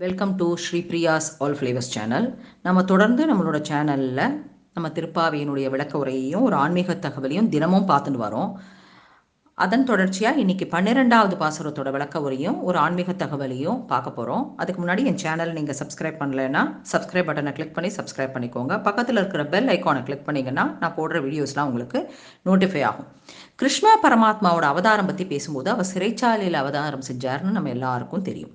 Welcome to Sri Priya's all flavours channel நம்ம தொடர்ந்து நம்மளோட சேனலில் நம்ம திருப்பாவையினுடைய விளக்க உரையையும் ஒரு ஆன்மீக தகவலையும் தினமும் பார்த்துட்டு வரோம். அதன் தொடர்ச்சியாக இன்றைக்கி பன்னிரெண்டாவது பாசுரத்தோட விளக்க உரையும் ஒரு ஆன்மீக தகவலையும் பார்க்க போகிறோம் அதுக்கு முன்னாடி என் சேனல் நீங்கள் சப்ஸ்கிரைப் பண்ணலைன்னா சப்ஸ்கிரைப் பட்டனை கிளிக் பண்ணி சப்ஸ்கிரைப் பண்ணிக்கோங்க. பக்கத்தில் இருக்கிற பெல் ஐக்கானை கிளிக் பண்ணிங்கன்னா நான் போடுற வீடியோஸ்லாம் உங்களுக்கு நோட்டிஃபை ஆகும். கிருஷ்ணா பரமாத்மாவோட அவதாரம் பற்றி பேசும்போது அவர் சிறைச்சாலையில் அவதாரம் செஞ்சார்னு நம்ம எல்லாருக்கும் தெரியும்.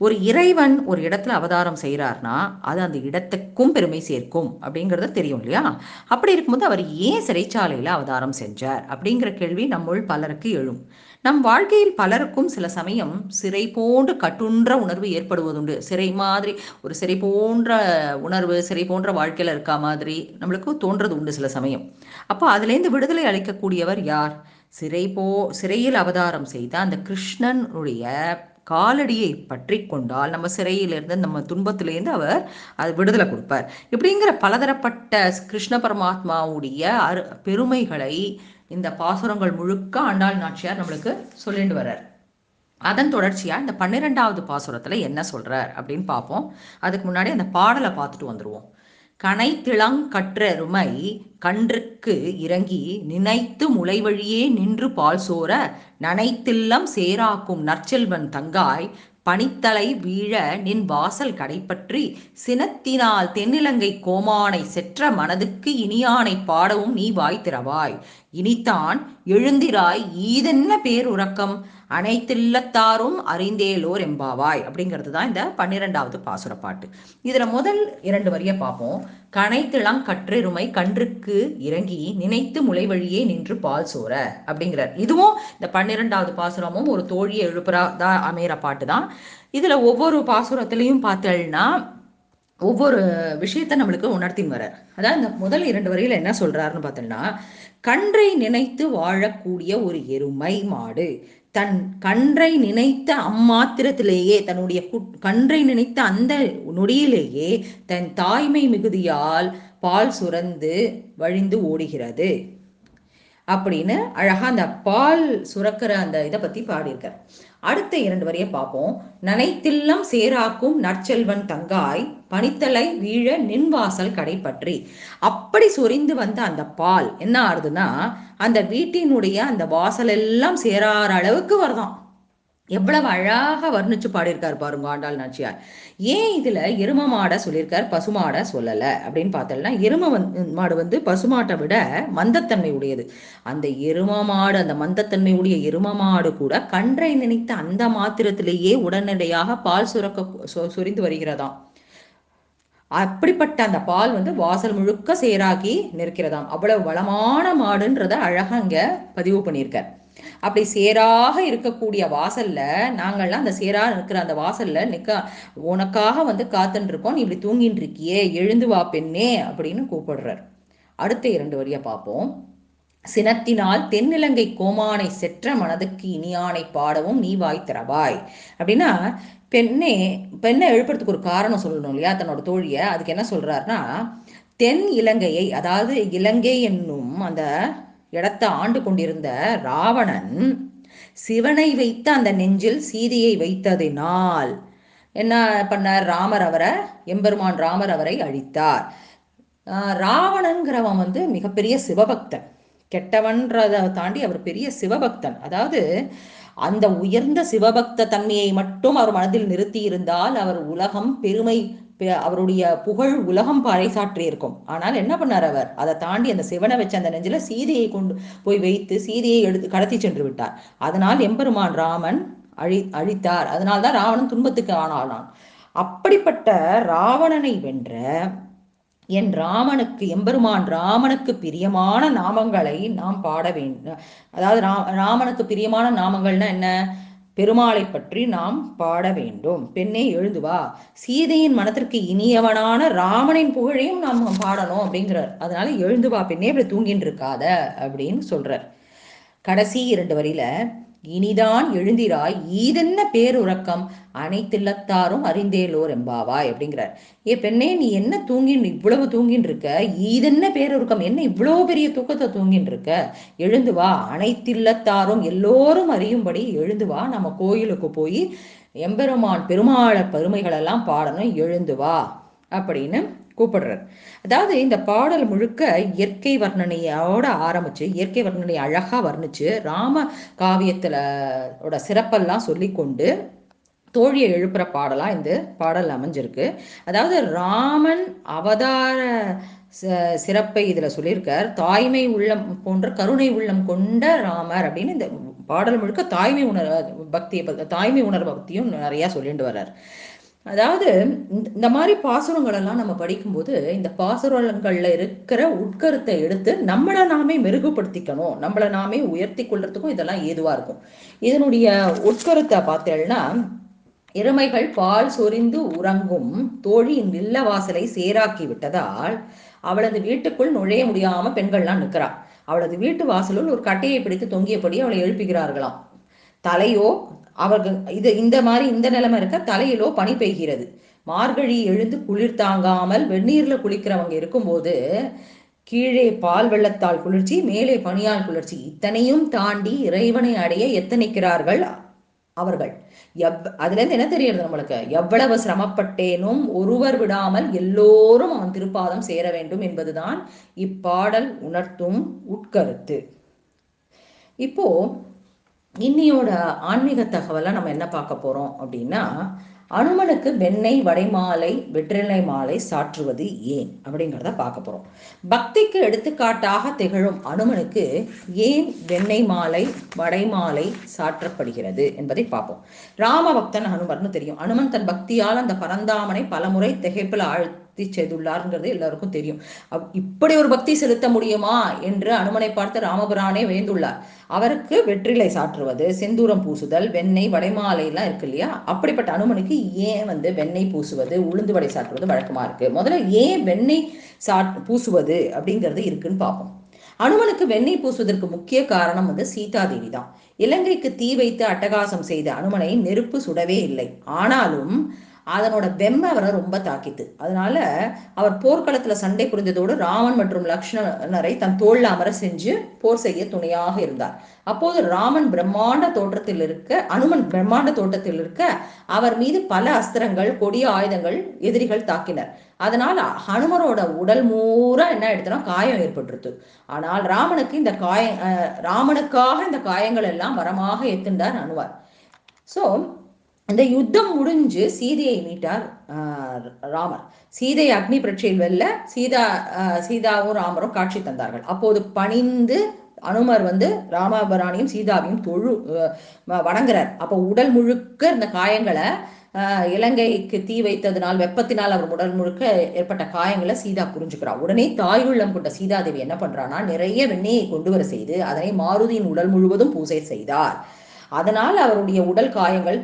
ஒரு இறைவன் ஒரு இடத்துல அவதாரம் செய்கிறார்னா அது அந்த இடத்துக்கும் பெருமை சேர்க்கும் அப்படிங்கிறது தெரியும் இல்லையா? அப்படி இருக்கும்போது அவர் ஏன் சிறைச்சாலையில் அவதாரம் செஞ்சார் அப்படிங்கிற கேள்வி நம்முள் பலருக்கு எழும். நம் வாழ்க்கையில் பலருக்கும் சில சமயம் சிறை போன்று கட்டுன்ற உணர்வு ஏற்படுவதுண்டு. சிறை மாதிரி ஒரு சிறை போன்ற உணர்வு சிறை போன்ற வாழ்க்கையில் இருக்கா மாதிரி நம்மளுக்கு தோன்றது உண்டு சில சமயம். அப்போ அதுலேருந்து விடுதலை அளிக்கக்கூடியவர் யார்? சிறை போ சிறையில் அவதாரம் செய்த அந்த கிருஷ்ணனுடைய காலடியை பற்றி கொண்டால் நம்ம சிறையிலிருந்து நம்ம துன்பத்திலேருந்து அவர் அது விடுதலை கொடுப்பார். இப்படிங்கிற பலதரப்பட்ட கிருஷ்ண பரமாத்மாவுடைய அரு பெருமைகளை இந்த பாசுரங்கள் முழுக்க ஆண்டாள் நாச்சியார் நம்மளுக்கு சொல்லிட்டு வர்றார். அதன் தொடர்ச்சியாக இந்த பன்னிரெண்டாவது பாசுரத்தில் என்ன சொல்கிறார் அப்படின்னு பார்ப்போம். அதுக்கு முன்னாடி அந்த பாடலை பார்த்துட்டு வந்துடுவோம் கனைத்திளங்கற்றெருமை கன்றுக்கு இறங்கி நினைத்து முளைவழியே நின்று பால் சோர நனைத்தில்லம் சேராக்கும் நற்செல்வன் தங்காய் பனித்தலை வீழ நின் வாசல் கடைப்பற்றி சினத்தினால் தென்னிலங்கை கோமானை செற்ற மனதுக்கு இனியானை பாடவும் நீ வாய் திறவாய். இனித்தான் எழுந்திராய் ஈதென்ன பேர் உறக்கம் அனைத்தில்லத்தாரும் அறிந்தேலோர் எம்பாவாய் அப்படிங்கிறது தான் இந்த பன்னிரெண்டாவது பாசுர பாட்டு இதில் முதல் இரண்டு வரிய பார்ப்போம் கனைத்திளம் கற்றெருமை கன்றுக்கு இறங்கி நினைத்து முளை வழியே நின்று பால் சோர அப்படிங்கிறார். இதுவும் இந்த பன்னிரெண்டாவது பாசுரமும் ஒரு தோழியை எழுப்புறதா அமையிற பாட்டு தான் இதில் ஒவ்வொரு பாசுரத்துலையும் பார்த்தேன்னா ஒவ்வொரு விஷயத்த நம்மளுக்கு உணர்த்தி வர்றார். அதாவது இந்த முதல் இரண்டு வரியில் என்ன சொல்றாருன்னு பார்த்தோம்னா கன்றை நினைத்து வாழக்கூடிய ஒரு எருமை மாடு தன் கன்றை நினைத்த அம்மாத்திரத்திலேயே தன்னுடைய கன்றை நினைத்த அந்த நொடியிலேயே தன் தாய்மை மிகுதியால் பால் சுரந்து வழிந்து ஓடுகிறது. அப்படின்னு அழகா அந்த பால் சுரக்கிற அந்த இதை பத்தி பாடியிருக்கார். அடுத்த இரண்டு வரையை பார்ப்போம் நனைத்தில்லம் சேராக்கும் நற்செல்வன் தங்காய் பனித்தலை வீழ நின்வாசல் கடைப்பற்றி. அப்படி சொரிந்து வந்த அந்த பால் என்ன ஆறுதுன்னா அந்த வீட்டினுடைய அந்த வாசல் எல்லாம் சேராற அளவுக்கு வருதான். எவ்வளவு அழகாக வர்ணிச்சு பாடியிருக்கார் பாருங்க ஆண்டாள் நாச்சியார். ஏன் இதுல எரும மாடை சொல்லியிருக்கார் பசுமாடை சொல்லலை? அப்படின்னு பார்த்தோம்னா எரும மாடு வந்து பசுமாட்டை விட மந்தத்தன்மை உடையது. அந்த எரும மாடு அந்த மந்தத்தன்மை உடைய எரும மாடு கூட கன்றை நினைத்த அந்த மாத்திரத்திலேயே உடனடியாக பால் சுரக்க சுரிந்து வருகிறதாம். அப்படிப்பட்ட அந்த பால் வந்து வாசல் முழுக்க சேராக்கி நிற்கிறதாம். அவ்வளவு வளமான மாடுன்றத அழகாக இங்க பதிவு பண்ணியிருக்கார். அப்படி சேராக இருக்கக்கூடிய வாசல்ல நாங்கள்லாம் அந்த சேராக இருக்கிற அந்த வாசல்ல நிக்க உனக்காக வந்து காத்துன்னு இருக்கோம் நீ இப்படி தூங்கின்னு இருக்கியே எழுந்து வா பெண்ணே அப்படின்னு கூப்பிடுறார். அடுத்த இரண்டு வரியை பார்ப்போம். சினத்தினால் தென்னிலங்கை கோமானை செற்ற மனதுக்கு இனியானை பாடவும் நீ வாய் திறவாய். அப்படின்னா பெண்ணே பெண்ணை எழுப்புறதுக்கு ஒரு காரணம் சொல்லணும் இல்லையா தன்னோட தோழிய. அதுக்கு என்ன சொல்றாருன்னா தென் இலங்கையை அதாவது இலங்கை என்னும் அந்த இடத்தை ஆண்டு கொண்டிருந்த ராவணன் சிவனை வைத்த அந்த நெஞ்சில் சீதையை வைத்ததினால் என்ன பண்ணார்? ராமர் அவரை எம்பெருமான் ராமர் அவரை அழித்தார். ராவணங்கிறவன் வந்து மிகப்பெரிய சிவபக்தன். கெட்டவன்றதை தாண்டி அவர் பெரிய சிவபக்தன். அதாவது அந்த உயர்ந்த சிவபக்த தன்மையை மட்டும் அவர் மனதில் நிறுத்தி இருந்தால் அவர் உலகம் பெருமை அவருடைய புகழ் உலகம் பறைசாற்றி இருக்கும் ஆனால் என்ன பண்ணார் அவர்? அதை தாண்டி அந்த சிவனை வச்ச அந்த நெஞ்சில சீதையை கொண்டு போய் வைத்து சீதையை எடுத்து கடத்தி சென்று விட்டார். அதனால் எம்பெருமான் ராமன் அழி அழித்தார். அதனால்தான் ராவணன் துன்பத்துக்கு ஆனானான் அப்படிப்பட்ட ராவணனை வென்ற என் ராமனுக்கு எம்பெருமான் ராமனுக்கு பிரியமான நாமங்களை நாம் பாட வேண்டும் அதாவது ராமனுக்கு பிரியமான நாமங்கள்னா என்ன? பெருமாளை பற்றி நாம் பாட வேண்டும். பெண்ணே எழுந்து வா. சீதையின் மனத்திற்கு இனியவனான ராமனின் புகழையும் நாம் பாடணும் அப்படிங்கிறார். அதனால எழுந்து வா பெண்ணே இப்படி தூங்கின்னு இருக்காத அப்படின்னு சொல்றார். கடைசி இரண்டு வரியில இனிதான் எழுந்திராய். ஈதென்ன பேருறக்கம்? அனைத்தில்லத்தாரும் அறிந்தேலோர் எம்பாவாய் அப்படிங்கிறார். ஏ பெண்ணே நீ என்ன தூங்கின் இவ்வளவு தூங்கின்னு இருக்க ஈதென்ன பேருறக்கம்? என்ன இவ்வளவு பெரிய தூக்கத்தை தூங்கின்னு இருக்க எழுந்து வா. அனைத்தில்லத்தாரும் எல்லோரும் அறியும்படி எழுந்து வா. நம்ம கோயிலுக்கு போய் எம்பெருமான் பெருமாள பெருமைகளெல்லாம் பாடணும். எழுந்து வா. அப்படின்னு கூப்பிடுறார். அதாவது இந்த பாடல் முழுக்க இயற்கை வர்ணனையோட ஆரம்பிச்சு இயற்கை வர்ணனை அழகா வர்ணிச்சு ராம காவியத்துல ஓட சிறப்பெல்லாம் சொல்லி கொண்டு தோழியை எழுப்புற பாடலா இந்த பாடல் அமைஞ்சிருக்கு. அதாவது ராமன் அவதார சிறப்பை இதுல சொல்லியிருக்கார். தாய்மை உள்ளம் போன்ற கருணை உள்ளம் கொண்ட ராமர் அப்படின்னு இந்த பாடல் முழுக்க தாய்மை உணர் பக்தியை தாய்மை உணர்வு பக்தியும் நிறைய சொல்லிட்டு வர்றார். அதாவது இந்த மாதிரி பாசுரங்கள் எல்லாம் நம்ம படிக்கும்போது இந்த பாசுரங்கள்ல இருக்கிற உட்கருத்தை எடுத்து நம்மளை நாமே மெருகுபடுத்திக்கணும். நம்மளை நாமே உயர்த்தி கொள்றதுக்கும் இதெல்லாம் ஏதுவா இருக்கும். இதனுடைய உட்கருத்தை பார்த்தேன்னா எருமைகள் பால் சொரிந்து உறங்கும் தோழியின் வில்ல வாசலை சேராக்கி விட்டதால் அவளது வீட்டுக்குள் நுழைய முடியாம பெண்கள்லாம் நிற்கிறா. அவளது வீட்டு வாசலுள் ஒரு கட்டையை பிடித்து தொங்கியபடி அவளை எழுப்புகிறார்களாம். தலையோ அவர்கள் இது இந்த மாதிரி இந்த நிலைமை இருக்க தலையிலோ பனி பெய்கிறது. மார்கழி எழுந்து குளிர் தாங்காமல் வெந்நீர்ல குளிக்கிறவங்க இருக்கும்போது கீழே பால் வெள்ளத்தால் குளிர்ச்சி மேலே பனியால் குளிர்ச்சி. இத்தனையும் தாண்டி இறைவனை அடைய எத்தனைக்கிறார்கள் அவர்கள்? எவ் அதுல இருந்து என்ன தெரியறது நம்மளுக்கு? எவ்வளவு சிரமப்பட்டேனும் ஒருவர் விடாமல் எல்லோரும் அவன் திருப்பாதம் சேர வேண்டும் என்பதுதான் இப்பாடல் உணர்த்தும் உட்கருத்து. இப்போ இன்னியோட ஆன்மீக தகவலை நம்ம என்ன பார்க்க போறோம் அப்படின்னா அனுமனுக்கு வெண்ணெய் வடைமாலை வெற்றிலை மாலை சாற்றுவது ஏன் அப்படிங்கிறத பார்க்க போறோம். பக்திக்கு எடுத்துக்காட்டாக திகழும் அனுமனுக்கு ஏன் வெண்ணெய் மாலை வடைமாலை சாற்றப்படுகிறது என்பதை பார்ப்போம். ராமபக்தன் அனுமர்னு தெரியும். அனுமன் தன் பக்தியால் அந்த பரந்தாமனை பலமுறை திகைப்பில் பக்தி செய்துள்ளார்ங்கிறது எல்லாருக்கும் தெரியும். இப்படி ஒரு பக்தி செலுத்த முடியுமா என்று அனுமனை பார்த்து ராமபுரானே வேந்துள்ளார். அவருக்கு வெற்றிலை சாற்றுவது செந்தூரம் பூசுதல் வெண்ணெய் வடைமாலையெல்லாம் இருக்கு இல்லையா? அப்படிப்பட்ட அனுமனுக்கு ஏன் வந்து வெண்ணெய் பூசுவது உளுந்து வடை சாற்றுவது வழக்கமா இருக்கு? முதல்ல ஏன் வெண்ணெய் சா பூசுவது அப்படிங்கிறது இருக்குன்னு பார்ப்போம். அனுமனுக்கு வெண்ணெய் பூசுவதற்கு முக்கிய காரணம் வந்து சீதாதேவி தான். இலங்கைக்கு தீ வைத்து அட்டகாசம் செய்த அனுமனை நெருப்பு சுடவே இல்லை. ஆனாலும் அதனோட வெம்ம அவரை ரொம்ப தாக்கித்து. அதனால அவர் போர்க்களத்துல சண்டை புரிந்ததோடு ராமன் மற்றும் லக்ஷ்மணரை தன் தோல்ல அமர செஞ்சு போர் செய்ய துணையாக இருந்தார். அப்போது ராமன் பிரம்மாண்ட தோற்றத்தில் இருக்க அனுமன் பிரம்மாண்ட தோட்டத்தில் இருக்க அவர் மீது பல அஸ்திரங்கள் கொடிய ஆயுதங்கள் எதிரிகள் தாக்கினர். அதனால் ஹனுமரோட உடல் மூற என்ன எடுத்தனா காயம் ஏற்பட்டுருது ஆனால் ராமனுக்கு இந்த காய ராமனுக்காக இந்த காயங்கள் எல்லாம் வரமாக எத்துண்டார் அனுவார் ஸோ இந்த யுத்தம் முடிஞ்சு சீதையை மீட்டார் ராமர். சீதை அக்னி பிரட்சையில் வெல்ல சீதா சீதாவும் ராமரும் காட்சி தந்தார்கள். அப்போது பணிந்து அனுமர் வந்து ராமாபராணியும் சீதாவையும் தொழு வணங்குறார். அப்போ உடல் முழுக்க இந்த காயங்களை இலங்கைக்கு தீ வைத்ததினால் வெப்பத்தினால் அவர் உடல் முழுக்க ஏற்பட்ட காயங்களை சீதா புரிஞ்சுக்கிறார் உடனே தாயுள்ளம் கொண்ட சீதாதேவி என்ன பண்றான்னா நிறைய வெண்ணெயை கொண்டு வர செய்து அதனை மாருதியின் உடல் முழுவதும் பூசை செய்தார். அதனால் அவருடைய உடல் காயங்கள்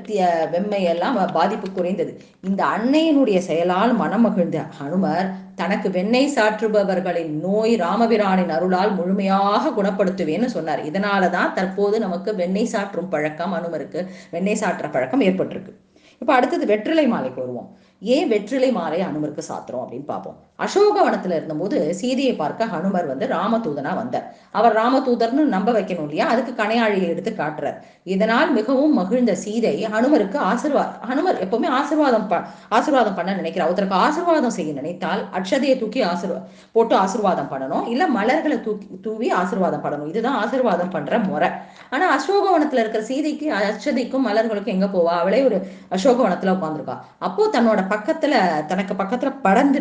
வெம்மையெல்லாம் பாதிப்பு குறைந்தது. இந்த அன்னையினுடைய செயலால் மனம் மகிழ்ந்த ஹனுமர் தனக்கு வெண்ணெய் சாற்றுபவர்களின் நோய் ராமபிரானின் அருளால் முழுமையாக குணப்படுத்துவேன்னு சொன்னார். இதனாலதான் தற்போது நமக்கு வெண்ணெய் சாற்றும் பழக்கம் அனுமருக்கு வெண்ணெய் சாற்ற பழக்கம் ஏற்பட்டிருக்கு. இப்போ அடுத்தது வெற்றிலை மாலைக்கு வருவோம். ஏன் வெற்றிலை மாலை அனுமருக்கு சாத்துறோம் அப்படின்னு பார்ப்போம். அசோகவனத்துல இருந்தபோது சீதையை பார்க்க ஹனுமர் வந்து ராமதூதனா வந்தார். அவர் ராமதூதர்னு நம்ப வைக்கணும் இல்லையா? அதுக்கு கனையாழியை எடுத்து காட்டுறார். இதனால் மிகவும் மகிழ்ந்த சீதை ஹனுமருக்கு ஆசிர்வாத் ஹனுமர் எப்பவுமே ஆசிர்வாதம் ப ஆசிர்வாதம் பண்ண நினைக்கிறார். ஒருத்தருக்கு ஆசிர்வாதம் செய்ய நினைத்தால் அட்சதையை தூக்கி ஆசிர்வா போட்டு ஆசிர்வாதம் பண்ணணும். இல்ல மலர்களை தூக்கி தூவி ஆசிர்வாதம் பண்ணணும். இதுதான் ஆசிர்வாதம் பண்ற முறை. ஆனா அசோகவனத்துல இருக்கிற சீதைக்கு அச்சதைக்கும் மலர்களுக்கும் எங்க போவா? அவளே ஒரு அசோகவனத்துல உட்காந்துருக்கா அப்போ தன்னோட பக்கத்துல தனக்கு பக்கத்துல படர்ந்து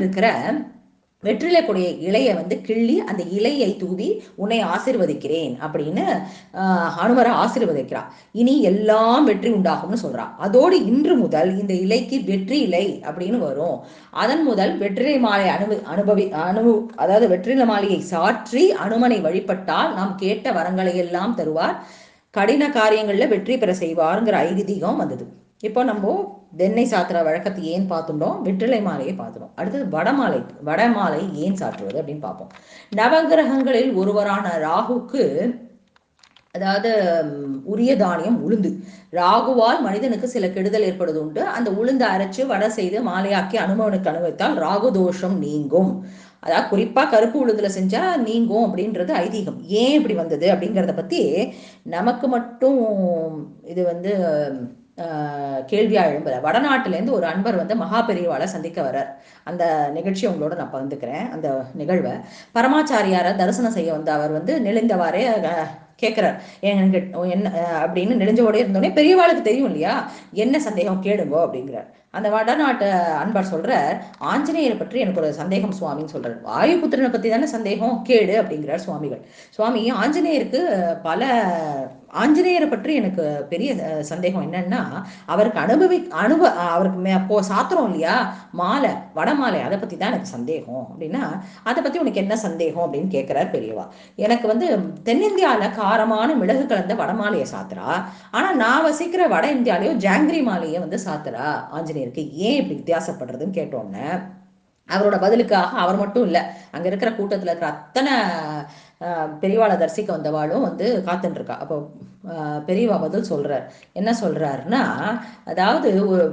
இருக்கிற வெற்றிலை இலைய வந்து கிள்ளி அந்த இலையை தூவி உன்னை ஆசிர்வதிக்கிறேன் அப்படின்னு ஹனுமரை ஆசிர்வதிக்கிறா இனி எல்லாம் வெற்றி உண்டாகும்னு சொல்றான் அதோடு இன்று முதல் இந்த இலைக்கு வெற்றி இலை அப்படின்னு வரும். அதன் முதல் வெற்றிலை மாலை அனுபவி அனுபவி அனுபவ அதாவது வெற்றிலை மாலையை சாற்றி அனுமனை வழிபட்டால் நாம் கேட்ட வரங்களை எல்லாம் தருவார். கடின காரியங்களில் வெற்றி பெற செய்வாருங்கிற ஐதீகம் வந்தது. இப்போ நம்ம தென்னை சாத்துற வழக்கத்தை ஏன் பார்த்துட்டோம்? வெற்றிலை மாலையை பார்த்துட்டோம். அடுத்தது வடமாலை வடமாலை ஏன் சாற்றுவது அப்படின்னு பார்ப்போம். நவகிரகங்களில் ஒருவரான ராகுக்கு அதாவது உரிய தானியம் உளுந்து. ராகுவால் மனிதனுக்கு சில கெடுதல் ஏற்படுது உண்டு. அந்த உளுந்து அரைச்சு வடை செய்து மாலையாக்கி அனுபவனுக்கு அனுபவித்தால் ராகு தோஷம் நீங்கும். அதாவது குறிப்பா கருப்பு உளுந்துல செஞ்சா நீங்கும் அப்படின்றது ஐதீகம். ஏன் இப்படி வந்தது அப்படிங்கிறத பத்தி நமக்கு மட்டும் இது வந்து கேள்வியாக எழும்புற வடநாட்டிலேருந்து ஒரு அன்பர் வந்து மகா பெரியவாளை சந்திக்க வர்றார். அந்த நிகழ்ச்சி உங்களோட நான் பகிர்ந்துக்கிறேன் அந்த நிகழ்வை. பரமாச்சாரியாரை தரிசனம் செய்ய வந்த அவர் வந்து நெளிந்தவாறே கேட்குறார் எனக்கு என்ன அப்படின்னு நெடுஞ்சோடே இருந்தோடனே பெரியவாளுக்கு தெரியும் இல்லையா? என்ன சந்தேகம் கேளுங்கோ அப்படிங்கிறார். அந்த வடநாட்டு அன்பர் சொல்றார் ஆஞ்சநேயரை பற்றி எனக்கு ஒரு சந்தேகம் சுவாமின்னு சொல்றார். வாயுபுத்திரனை பத்தி தானே சந்தேகம்? கேடு அப்படிங்கிறார் சுவாமிகள். சுவாமி ஆஞ்சநேயருக்கு பல ஆஞ்சநேயரை பற்றி எனக்கு பெரிய சந்தேகம் என்னன்னா அவருக்கு அனுபவி அனுப அவருக்கு மே போ சாத்திரம் இல்லையா? மாலை வடமாலை அதை பத்தி தான் எனக்கு சந்தேகம். அப்படின்னா அதை பத்தி உனக்கு என்ன சந்தேகம் அப்படின்னு கேட்கிறார் பெரியவா. எனக்கு வந்து தென்னிந்தியாவில் காரமான மிளகு கலந்த வடமாலையை சாத்துறா. ஆனா நான் வசிக்கிற வட இந்தியாலேயோ ஜாங்கிரி மாலையை வந்து சாத்துறா ஆஞ்சநேயருக்கு. ஏன் இப்படி வித்தியாசப்படுறதுன்னு கேட்டோன்னே அவரோட பதிலுக்காக அவர் மட்டும் இல்லை அங்க இருக்கிற கூட்டத்துல இருக்கிற அத்தனை பெரியவாளை தரிசிக்க வந்தவாளும் வந்து காத்துட்டுருக்கா அப்போ பெரியவா பதில் சொல்றார். என்ன சொல்றாருன்னா அதாவது ஒரு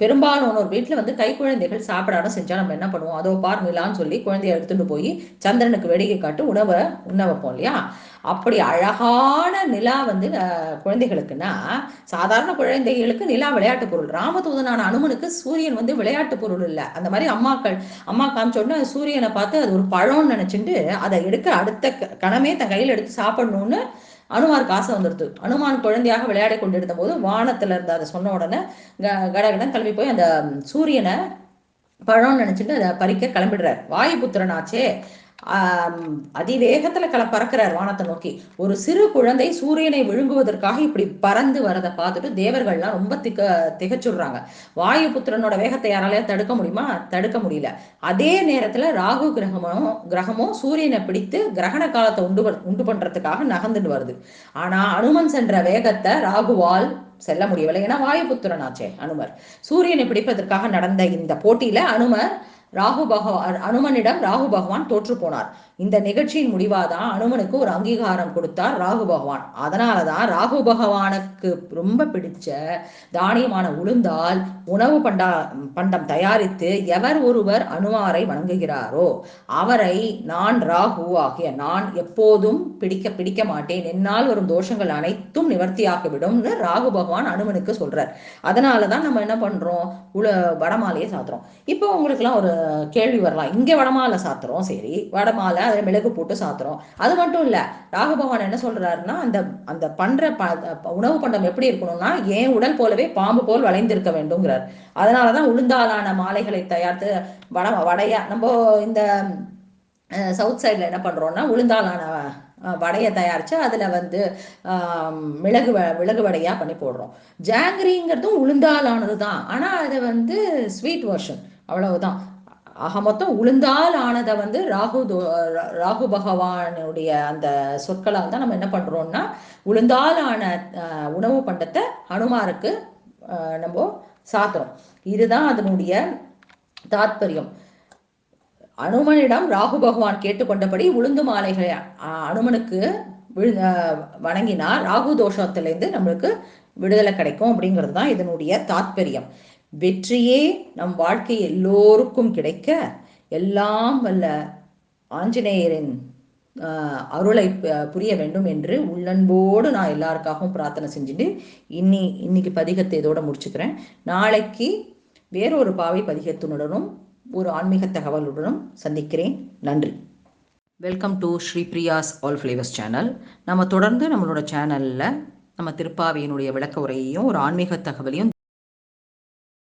பெரும்பாலான ஒரு வீட்டில் வந்து கை குழந்தைகள் சாப்பிடாம செஞ்சால் நம்ம என்ன பண்ணுவோம்? அதோ பார் நிலான்னு சொல்லி குழந்தைய எடுத்துட்டு போய் சந்திரனுக்கு வேடிக்கை காட்டு உணவை உண்ண வைப்போம் இல்லையா? அப்படி அழகான நிலா வந்து குழந்தைகளுக்குன்னா சாதாரண குழந்தைகளுக்கு நிலா விளையாட்டு பொருள். ராமதூதனான அனுமனுக்கு சூரியன் வந்து விளையாட்டு பொருள் இல்லை. அந்த மாதிரி அம்மாக்கள் அம்மா காமிச்சோடனே சூரியனை பார்த்து அது ஒரு பழம்னு நினச்சிட்டு அதை எடுக்க அடுத்த கணமே தன் கையில் எடுத்து சாப்பிடணும்னு அனுமாருக்கு ஆசை வந்துடுது அனுமான் குழந்தையாக விளையாடி கொண்டிருந்த போது வானத்துல இருந்து அதை சொன்ன உடனே கடகடன் கிளம்பி போய் அந்த சூரியனை பழம்னு நினைச்சிட்டு அதை பறிக்க கிளம்பிடுறார். வாயு புத்திரனாச்சே அதிவேகத்துல கல பறக்கிறார் வானத்தை நோக்கி. ஒரு சிறு குழந்தை சூரியனை விழுங்குவதற்காக இப்படி பறந்து வரதை பார்த்துட்டு தேவர்கள்லாம் ரொம்ப திக திகச்சுடுறாங்க. வாயு புத்திரனோட வேகத்தை யாராலையா தடுக்க முடியுமா? தடுக்க முடியல. அதே நேரத்துல ராகு கிரகமும் கிரகமும் சூரியனை பிடித்து கிரகண காலத்தை உண்டு உண்டு பண்றதுக்காக நகர்ந்துட்டு வருது. ஆனா அனுமன் சென்ற வேகத்தை ராகுவால் செல்ல முடியவில்லை. ஏன்னா வாயுபுத்திரன் ஆச்சே அனுமர். சூரியனை பிடிப்பதற்காக நடந்த இந்த போட்டியில அனுமர் ராகு பகவான் அனுமனிடம் ராகு பகவான் தோற்று போனார். இந்த நிகழ்ச்சியின் முடிவாதான் அனுமனுக்கு ஒரு அங்கீகாரம் கொடுத்தார் ராகு பகவான். அதனாலதான் ராகு பகவானுக்கு ரொம்ப பிடிச்ச தானியமான உளுந்தால் உணவு பண்டா பண்டம் தயாரித்து எவர் ஒருவர் அனுமாரை வணங்குகிறாரோ அவரை நான் ராகு ஆகிய நான் எப்போதும் பிடிக்க பிடிக்க மாட்டேன். என்னால் வரும் தோஷங்கள் அனைத்தும் நிவர்த்தியாகிவிடும்னு ராகு பகவான் அனுமனுக்கு சொல்றார். அதனாலதான் நம்ம என்ன பண்றோம்? உல வடமாலையை சாத்துறோம். இப்போ உங்களுக்குலாம் ஒரு கேள்வி வரலாம். இங்கே வடமாலை சாத்துறோம் சரி. வடமாலை அதில் மிளகு போட்டு சாத்துறோம். அது மட்டும் இல்லை ராகபகவான் என்ன சொல்றாருன்னா அந்த அந்த பண்ற உணவு பண்டம் எப்படி இருக்கணும்னா ஏன் உடல் போலவே பாம்பு போல் வளைந்திருக்க வேண்டும்ங்கிறார். அதனாலதான் உளுந்தாலான மாலைகளை தயாரித்து வட வடையா நம்ம இந்த சவுத் சைடில் என்ன பண்ணுறோம்னா உளுந்தாலான வடையை தயாரித்து அதில் வந்து மிளகு மிளகு வடையாக பண்ணி போடுறோம். ஜாங்கிரிங்கிறதும் உளுந்தாலானது தான் ஆனால் அதை வந்து ஸ்வீட் வெர்ஷன். அவ்வளவுதான். ஆக மொத்தம் உளுந்தால் ஆனதை வந்து ராகு ராகு பகவானுடைய அந்த சொற்களால் தான் நம்ம என்ன பண்ணுறோம்னா உளுந்தால் ஆன உணவு பண்டத்தை அனுமாருக்கு நம்ம சாத்துறோம். இதுதான் அதனுடைய தாத்பரியம். அனுமனிடம் ராகு பகவான் கேட்டுக்கொண்டபடி உளுந்து மாலைகளை அனுமனுக்கு விழு வணங்கினா ராகு தோஷத்திலேருந்து நம்மளுக்கு விடுதலை கிடைக்கும் அப்படிங்கிறது தான் இதனுடைய தாத்பரியம். வெற்றியே நம் வாழ்க்கை எல்லோருக்கும் கிடைக்க எல்லாம் வல்ல ஆஞ்சநேயரின் அருளை புரிய வேண்டும் என்று உள்ளன்போடு நான் எல்லாருக்காகவும் பிரார்த்தனை செஞ்சுட்டு இன்னி இன்னைக்கு பதிகத்தை இதோட முடிச்சுக்கிறேன். நாளைக்கு வேறொரு பாவை பதிகத்தினுடனும் ஒரு ஆன்மீக தகவலுடனும் சந்திக்கிறேன். நன்றி. Welcome to Sri Priya's all flavours channel நம்ம தொடர்ந்து நம்மளோட சேனலில் நம்ம திருப்பாவையினுடைய விளக்க உரையையும் ஒரு ஆன்மீக தகவலையும்